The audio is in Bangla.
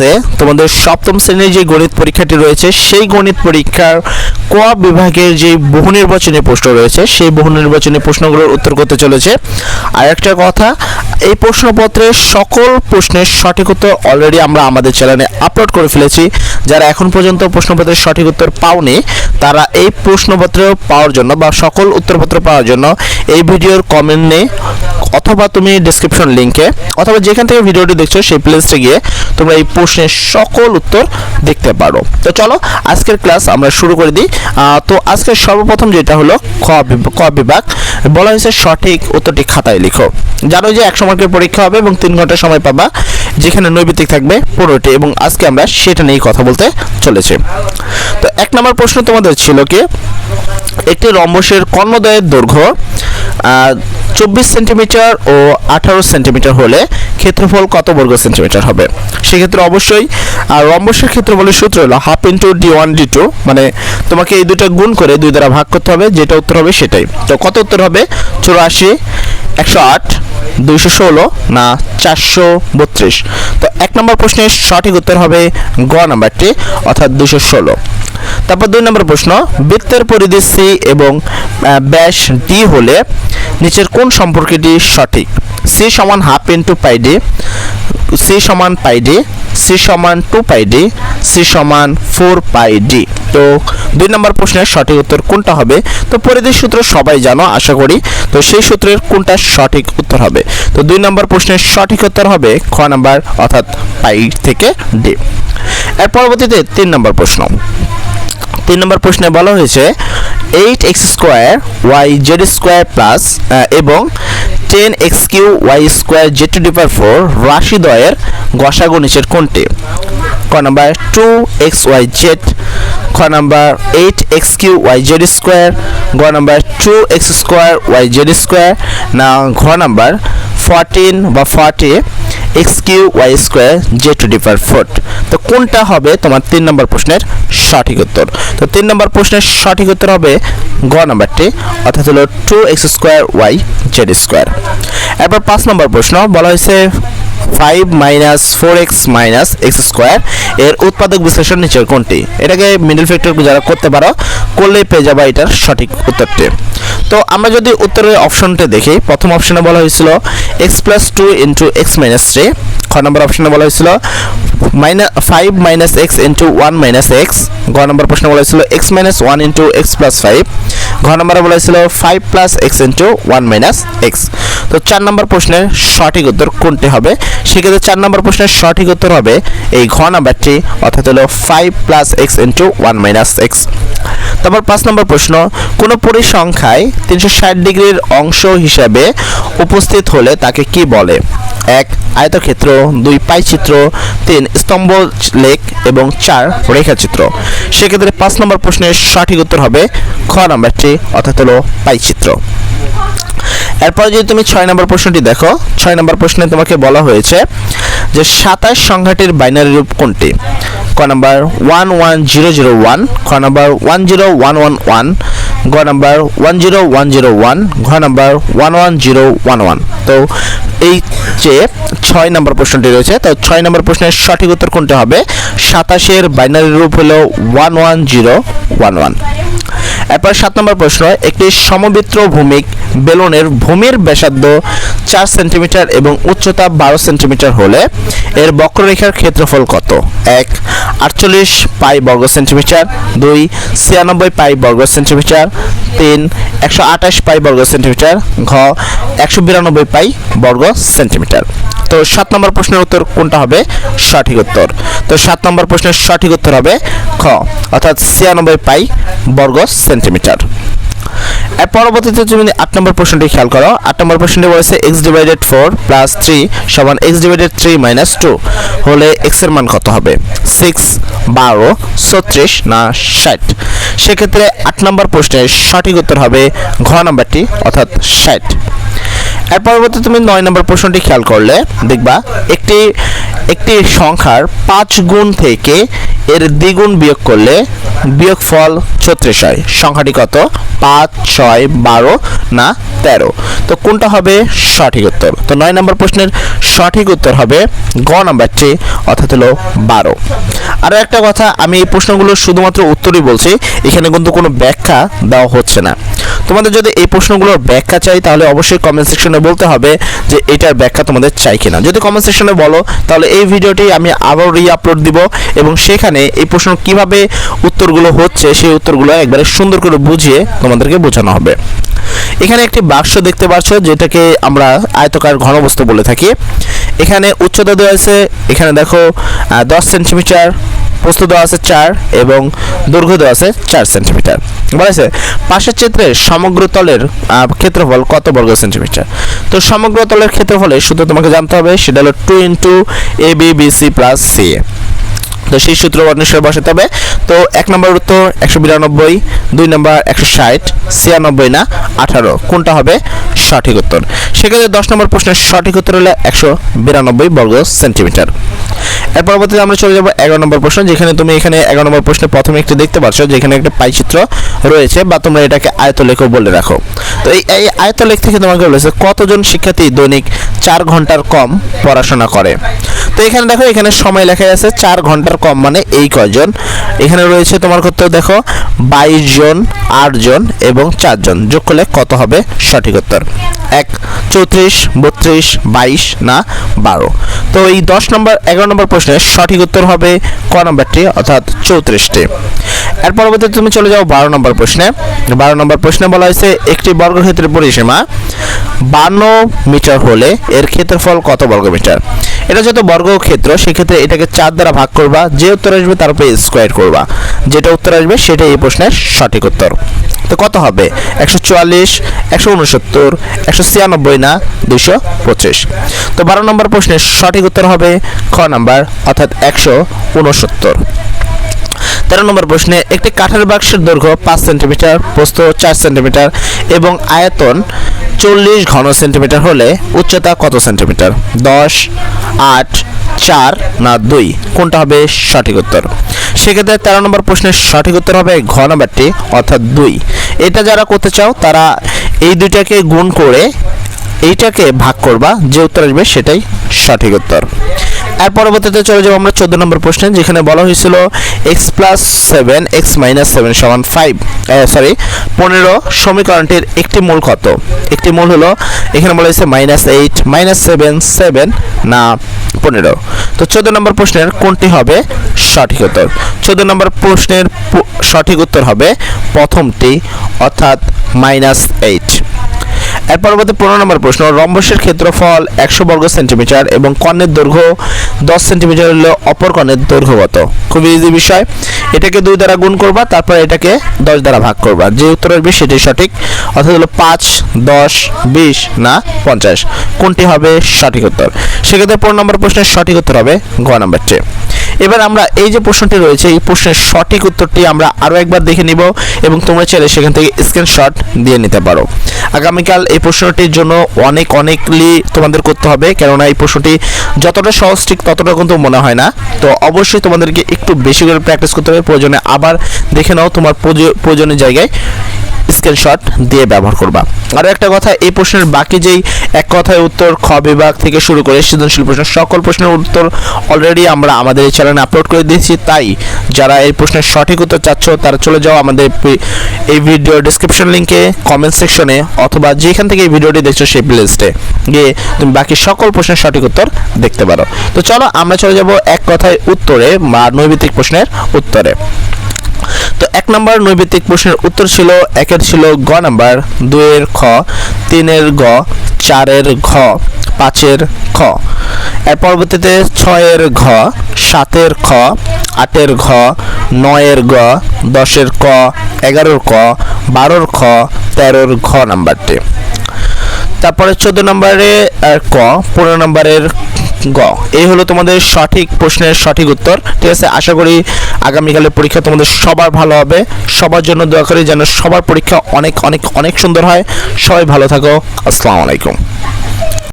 ক্লাসে তোমাদের সপ্তম শ্রেণির যে গণিত পরীক্ষাটি রয়েছে, সেই গণিত পরীক্ষার ক বিভাগের যে বহু নির্বাচনী প্রশ্ন রয়েছে, সেই বহু নির্বাচনী প্রশ্নগুলোর উত্তর করতে চলেছে। আর একটা কথা, এই প্রশ্নপত্রের সকল প্রশ্নের সঠিক উত্তর অলরেডি আমরা আমাদের চ্যানেলে আপলোড করে ফেলেছি। যারা এখন পর্যন্ত প্রশ্নপত্রের সঠিক উত্তর পাওনি তারা এই প্রশ্নপত্র পাওয়ার জন্য বা সকল উত্তরপত্র পাওয়ার জন্য এই ভিডিওর কমেন্টে অথবা তুমি ডিসক্রিপশন লিংকে অথবা যেখান থেকে ভিডিওটি দেখছ সেই প্লেসে গিয়ে তোমরা এই প্রশ্নের সকল উত্তর দেখতে পারো। তো চলো, আজকের ক্লাস আমরা শুরু করে দিই। তো আজকের সর্বপ্রথম যেটা হলো খ ক বিভাগ। বলা হয়েছে সঠিক উত্তরটি খাতায় লিখো। জানো যে একশো মার্কের পরীক্ষা হবে এবং তিন ঘণ্টা সময় পাবা। যেখানে নৈবিত্তিক থাকবে পনেরোটি এবং আজকে আমরা সেটা নিয়েই কথা বলতে চলেছি। তো এক নম্বর প্রশ্ন তোমাদের ছিল কি? একটি রম্বসের কর্ণদয়ের দৈর্ঘ্য চব্বিশ সেন্টিমিটার ও আঠারো সেন্টিমিটার হলে ক্ষেত্রফল কত বর্গ সেন্টিমিটার হবে? সেক্ষেত্রে অবশ্যই রম্বসের ক্ষেত্রফলের সূত্র হলো half into D one D two মানে তোমাকে এই দুটো গুণ করে দুই দ্বারা ভাগ করতে হবে, যেটা উত্তর হবে সেটাই। তো কত উত্তর হবে? চুরাশি, একশো আট দুইশো ষোলো না চারশো বত্রিশ। তো এক নম্বর প্রশ্নের সঠিক উত্তর হবে গ নাম্বারটি, অর্থাৎ দুশো ষোলো। তারপর দুই নম্বর প্রশ্ন, বৃত্তের পরিধি সি এবং ব্যাস ডি হলে নিচের কোন সম্পর্কটি সঠিক? সি সমান half into pi D C সমান পাই ডি, সি সমান টু পাই ডি, সি সমান ফোর পাই ডি। তো দুই নম্বর প্রশ্নের সঠিক উত্তর কোনটা হবে? তো পরিধির সূত্র সবাই জানো, আশা করি। তো সেই সূত্রের কোনটা সঠিক উত্তর হবে? তো দুই নম্বর প্রশ্নের সঠিক উত্তর হবে খ নাম্বার, অর্থাৎ পাই থেকে ডি। এর পরবর্তীতে তিন নম্বর প্রশ্ন। তিন নম্বর প্রশ্নে বলা হয়েছে eight X square Y Z square plus এবং ten X Q Y square Z to the power four রাশিদ্বয়ের গসাগু নিচের কোনটি ক number two X Y Z খ number eight X Q Y Z square গ number two X square Y Z square না ঘ নাম্বার ফর্টিন বা forty X Q Y square Z to the power fourth তো কোনটা হবে? তোমার তিন নম্বর প্রশ্নের সঠিক উত্তর। তো তিন নম্বর প্রশ্নের সঠিক উত্তর হবে গ নাম্বারটি, অর্থাৎ হলো two X square Y Z square. এরপর পাঁচ নম্বর প্রশ্ন, বলা হয়েছে five minus four X minus X square এর উৎপাদক বিশ্লেষণ নিচের কোনটি? এটাকে মিডল ফ্যাক্টর যারা করতে পারো, করলেই পেয়ে যাবা এটার সঠিক উত্তরটি। তো আমরা যদি উত্তরের অপশনটা দেখি, প্রথম অপশনে বলা হয়েছিল X plus two into X minus three খ নম্বর অপশনে বলা হয়েছিল minus five minus X into one minus X গ নম্বর প্রশ্নে বলা হয়েছিল X minus one into X plus five ঘ নম্বরে বলা হয়েছিল five plus X into one minus X তো চার নম্বর প্রশ্নের সঠিক উত্তর কোনটি হবে? সেক্ষেত্রে চার নম্বর প্রশ্নের সঠিক উত্তর হবে এই ঘ নাম্বারটি, অর্থাৎ হলো five plus X into one minus X তারপর পাঁচ নম্বর প্রশ্ন, কোনো পরিসংখ্যায় তিনশো ষাট ডিগ্রির অংশ হিসাবে উপস্থিত হলে তাকে কি বলে? এক, আয়তক্ষেত্র, দুই, পাইচিত্র, তিন, স্তম্ভ লেখ এবং চার, রেখাচিত্র। সেক্ষেত্রে পাঁচ নম্বর প্রশ্নের সঠিক উত্তর হবে খ নাম্বারটি অর্থাৎ হলো পাইচিত্র। এরপর যদি তুমি ছয় নম্বর প্রশ্নটি দেখো, ছয় নম্বর প্রশ্নে তোমাকে বলা হয়েছে যে সাতাশ সংখ্যাটির বাইনারি রূপ কোনটি? ক number one one zero zero one খ number one zero one one one গ number one zero one zero one ঘ number one one zero one one তো এই যে ছয় নম্বর প্রশ্নটি রয়েছে, তো ছয় নম্বর প্রশ্নের সঠিক উত্তর কোনটা হবে? সাতাশের বাইনারি রূপ হলো one one zero one one এরপর সাত নম্বর প্রশ্ন, একটি সমবৃত্ত ভূমিক বেলুনের ভূমির ব্যাসার্ধ চার সেন্টিমিটার এবং উচ্চতা বারো সেন্টিমিটার হলে এর বক্ররেখার ক্ষেত্রফল কত? এক, আটচল্লিশ পাই বর্গ সেন্টিমিটার, দুই, ছিয়ানব্বই পাই বর্গ সেন্টিমিটার, তিন, একশো আঠাশ পাই বর্গ সেন্টিমিটার, ঘ, একশো বিরানব্বই পাই বর্গ সেন্টিমিটার। তো সাত নম্বর প্রশ্নের উত্তর কোনটা হবে? সঠিক উত্তর তো সাত নম্বর প্রশ্নের সঠিক উত্তর হবে খ, অর্থাৎ ছিয়ানব্বই পাই বর্গ সেন্টিমিটার। পরবর্তীতে তুমি আট নম্বর প্রশ্নটি খেয়াল করো। আট নম্বর প্রশ্নটি বলেছে X divided four plus three সমান X divided three minus two হলে এক্সের মান কত হবে? সিক্স বারো, ছত্রিশ না ষাট? সেক্ষেত্রে আট নম্বর প্রশ্নের সঠিক উত্তর হবে ঘ নাম্বারটি, অর্থাৎ ষাট। এর পরবর্তী তুমি নয় নম্বর প্রশ্নটি খেয়াল করলে, দেখবা একটি একটি সংখ্যার পাঁচ গুণ থেকে এর দ্বিগুণ বিয়োগ করলে বিয়োগ ফল ছত্রিশ হয়। সংখ্যাটি কত? পাঁচ, ছয়, বারো না তেরো। তো কোনটা হবে? সঠিক উত্তর। তো নয় নম্বর প্রশ্নের সঠিক উত্তর হবে গ নাম্বারটি, অর্থাৎ হলো বারো। আরও একটা কথা, আমি এই প্রশ্নগুলো শুধুমাত্র উত্তরই বলছি, এখানে কিন্তু কোনো ব্যাখ্যা দেওয়া হচ্ছে না। তোমাদের যদি এই প্রশ্নগুলোর ব্যাখ্যা চাই, তাহলে অবশ্যই কমেন্ট সেকশনে বলতে হবে যে এটার ব্যাখ্যা তোমাদের চাই কিনা। যদি কমেন্ট সেকশনে বলো, তাহলে এই ভিডিওটি আমি আবার রি আপলোড দিব এবং সেখানে এই প্রশ্ন কীভাবে উত্তরগুলো হচ্ছে, সেই উত্তরগুলো একবারে সুন্দর করে বুঝিয়ে তোমাদেরকে বোঝানো হবে। এখানে একটি বাক্স দেখতে পাচ্ছ, যেটাকে আমরা আয়তকার ঘনবস্তু বলে থাকি। এখানে উচ্চতা দেওয়া আছে এখানে দেখো দশ সেন্টিমিটার প্রস্থ দেওয়া আছে চার এবং দৈর্ঘ্য দেওয়া আছে চার সেন্টিমিটার। বলেছে পাশের চিত্রে সমগ্র তলের ক্ষেত্রফল কত বর্গ সেন্টিমিটার? তো সমগ্র তলের ক্ষেত্রফলে শুধু তোমাকে জানতে হবে, সেটা হলো two into A B B C plus C A তো সেই সূত্র অনুসারে বসাতে হবে তো এক নম্বর উত্তর একশো বিরানব্বই, দুই নম্বর একশো ষাট, ছিয়ানব্বই না, আঠারো। কোনটা হবে সঠিক উত্তর? সেক্ষেত্রে দশ নম্বর প্রশ্নের সঠিক উত্তর হলো একশো বিরানব্বই বর্গ সেন্টিমিটার। এর পরবর্তীতে আমরা চলে যাব এগারো নম্বর প্রশ্ন, যেখানে তুমি এখানে এগারো নম্বর প্রশ্নে প্রথমে একটি দেখতে পাচ্ছ, যেখানে একটা পাইচিত্র রয়েছে বা তোমরা এটাকে আয়তলেখও বলে রাখো। তো এই এই আয়তলেখ থেকে তোমাকে বলেছে কতজন শিক্ষার্থী দৈনিক চার ঘণ্টার কম পড়াশোনা করে? তো এখানে দেখো, এখানে সময় লেখা আছে চার ঘণ্টার কম মানে এই কয়জন? এখানে রয়েছে তোমার কত দেখো, বাইশ জন, আট জন এবং চারজন যোগ করলে কত হবে? সঠিক উত্তর। এক, চৌত্রিশ, বত্রিশ, বাইশ, না, বারো। তো এই দশ নম্বর, এগারো নম্বর প্রশ্নের সঠিক উত্তর হবে ক নম্বরটি, অর্থাৎ চৌত্রিশটি। এর পরবর্তীতে তুমি চলে যাও বারো নম্বর প্রশ্নে। বারো নম্বর প্রশ্নে বলা হয়েছে, একটি বর্গক্ষেত্রের পরিসীমা বান্ন মিটার হলে এর ক্ষেত্রফল কত বর্গমিটার? এটা যত বর্গক্ষেত্র সেক্ষেত্রে এটাকে চার দ্বারা ভাগ করবা, যে উত্তর আসবে তার উপরে স্কোয়ার করবা। যেটা উত্তর আসবে সেটাই এই প্রশ্নের সঠিক উত্তর। তো কত হবে? একশো চুয়াল্লিশ, একশো উনসত্তর, একশো ছিয়ানব্বই না, দুইশো পঁচিশ। তো বারো নম্বর প্রশ্নের সঠিক উত্তর হবে খ নাম্বার, অর্থাৎ একশো উনসত্তর। তেরো নম্বর প্রশ্নে একটি কাঠের বাক্সের দৈর্ঘ্য পাঁচ সেন্টিমিটার, প্রস্থ চার সেন্টিমিটার এবং আয়তন চল্লিশ ঘন সেন্টিমিটার হলে উচ্চতা কত সেন্টিমিটার? দশ, আট, চার না দুই? কোনটা হবে সঠিক উত্তর? সেক্ষেত্রে তেরো নম্বর প্রশ্নের সঠিক উত্তর হবে ঘ নাম্বারটি অর্থাৎ দুই। এটা যারা করতে চাও, তারা এই দুইটাকে গুণ করে এইটাকে ভাগ করবা, যে উত্তর আসবে সেটাই সঠিক উত্তর। এর পরবর্তীতে চলে যাব আমরা চোদ্দ নম্বর প্রশ্নে, যেখানে বলা হয়েছিল X plus seven X minus seven সমান ফাইভ সরি পনেরো সমীকরণটির একটি মূল কত একটি মূল হলো, এখানে বলা হয়েছে minus eight minus seven seven না পনেরো। তো চোদ্দ নম্বর প্রশ্নের কোনটি হবে সঠিক উত্তর? চোদ্দ নম্বর প্রশ্নের সঠিক উত্তর হবে প্রথমটি, অর্থাৎ মাইনাস এইট এর পরবর্তী পনেরো নম্বর প্রশ্ন, রম্বসের ক্ষেত্রফল একশো বর্গ সেন্টিমিটার এবং কর্ণের দৈর্ঘ্য দশ সেন্টিমিটার হলে অপর কর্ণের দৈর্ঘ্য কত? খুবই ইজি বিষয়। এটাকে দুই দ্বারা গুণ করবা, তারপর এটাকে দশ দ্বারা ভাগ করবা। যে উত্তর আসবে সেটাই সঠিক। অর্থাৎ হলো পাঁচ, দশ, বিশ, না পঞ্চাশ। কোনটি হবে সঠিক উত্তর? সেক্ষেত্রে পনেরো নম্বর প্রশ্নের সঠিক উত্তর হবে গ নাম্বারটি এবার আমরা এই যে প্রশ্নটি রয়েছে, এই প্রশ্নের সঠিক উত্তরটি আমরা আরও একবার দেখে নিব এবং তোমরা চাইলে সেখান থেকে স্ক্রিনশট দিয়ে নিতে পারো। আগামীকাল এই প্রশ্নটির জন্য অনেক অনেকলি তোমাদের করতে হবে, কেননা এই প্রশ্নটি যতটা সহজ ঠিক ততটা কিন্তু মনে হয় না। তো অবশ্যই তোমাদেরকে একটু বেশি করে প্র্যাকটিস করতে হবে, প্রয়োজনে আবার দেখে নাও তোমার প্রয়োজ- প্রয়োজনীয় জায়গায়। স্ক্রিনশট দিয়ে ব্যবহার করবা। আরও একটা কথা, এই প্রশ্নের বাকি যেই এক কথায় উত্তর খ বিভাগ থেকে শুরু করে সৃজনশীল প্রশ্ন, সকল প্রশ্নের উত্তর অলরেডি আমরা আমাদের এই চ্যানেলে আপলোড করে দিয়েছি। তাই যারা এই প্রশ্নের সঠিক উত্তর চাচ্ছ, তারা চলে যাও আমাদের এই ভিডিও ডিসক্রিপশন লিংকে কমেন্ট সেকশনে অথবা যেখান থেকে এই ভিডিওটি দেখছ সেই প্লেলিস্টে গিয়ে তুমি বাকি সকল প্রশ্নের সঠিক উত্তর দেখতে পারো। তো চলো আমরা চলে যাব এক কথায় উত্তরে বা নৈবিত্তিক প্রশ্নের উত্তরে। তো এক নম্বর নৈবিত্তিক প্রশ্নের উত্তর ছিল, একের ছিল গ নাম্বার, দুইয়ের খ, তিনের গ, চারের ঘ, পাঁচের খ। এর পরবর্তীতে ছয়ের ঘ, সাতের খ, আটের ঘ, নয়ের গ, দশের ক, এগারোর ক, বারোর খ, তেরোর ঘ নাম্বারটি। তারপরে চোদ্দ নম্বরে ক, পনেরো নম্বরের গ। এই হলো তোমাদের সঠিক প্রশ্নের সঠিক উত্তর। ঠিক আছে? আশা করি আগামীকালের পরীক্ষা তোমাদের সবার ভালো হবে। সবার জন্য দোয়া করি যেন সবার পরীক্ষা অনেক অনেক অনেক সুন্দর হয়। সবাই ভালো থাকো। আসসালামু আলাইকুম।